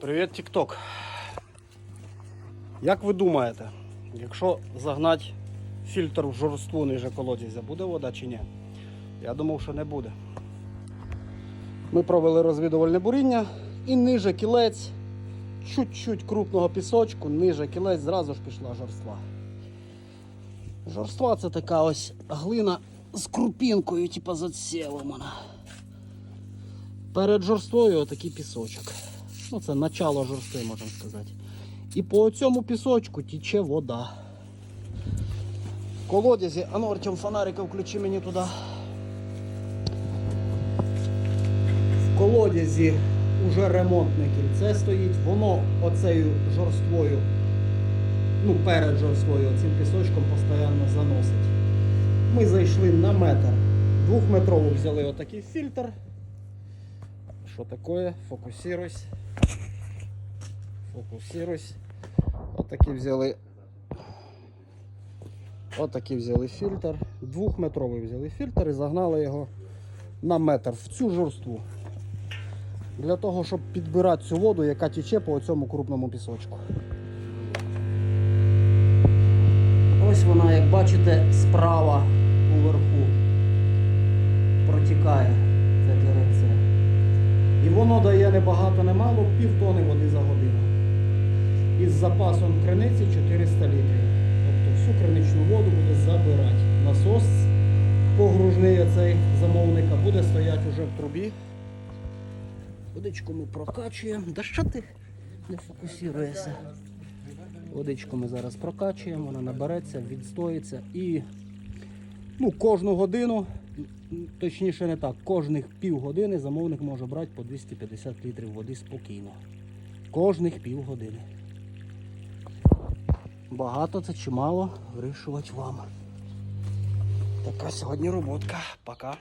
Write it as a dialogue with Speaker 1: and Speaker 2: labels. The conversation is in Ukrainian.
Speaker 1: Привіт, TikTok. Як ви думаєте, якщо загнати фільтр в жорству ниже колодязя, буде вода чи ні? Я думав, що не буде. Ми провели розвідувальне буріння і ниже кілець, чуть-чуть крупного пісочку, ниже кілець зразу ж пішла жорства. Жорства це така ось глина з крупінкою, типу з вона. Перед жорствою отакий пісочок. Ну, це начало жорстви, можна сказати. І по цьому пісочку тече вода. В колодязі, а ну Артем фонарика включи мені туди. В колодязі уже ремонтне кільце стоїть, воно оцею жорствою, ну перед жорствою, цим пісочком постійно заносить. Ми зайшли на метр. Двохметрову взяли отакий фільтр. Що таке? Фокусируйся. Фокусируйся. Отакі взяли. Отакий взяли фільтр. Двохметровий взяли фільтр і загнали його на метр в цю жорству. Для того, щоб підбирати цю воду, яка тече по цьому крупному пісочку. Ось вона, як бачите, справа І воно дає не багато, не мало, пів тони води за годину. Із запасом криниці 400 літрів. Тобто всю криничну воду буде забирати. Насос погружний оцей замовника буде стояти уже в трубі. Водичку ми прокачуємо. Да що ти не фокусуєшся? Водичку ми зараз прокачуємо, вона набереться, відстоїться і ну, кожну годину, точніше не так, кожних півгодини замовник може брати по 250 літрів води спокійно. Кожних півгодини. Багато це чи мало вирішувати вам. Така сьогодні роботка. Пока.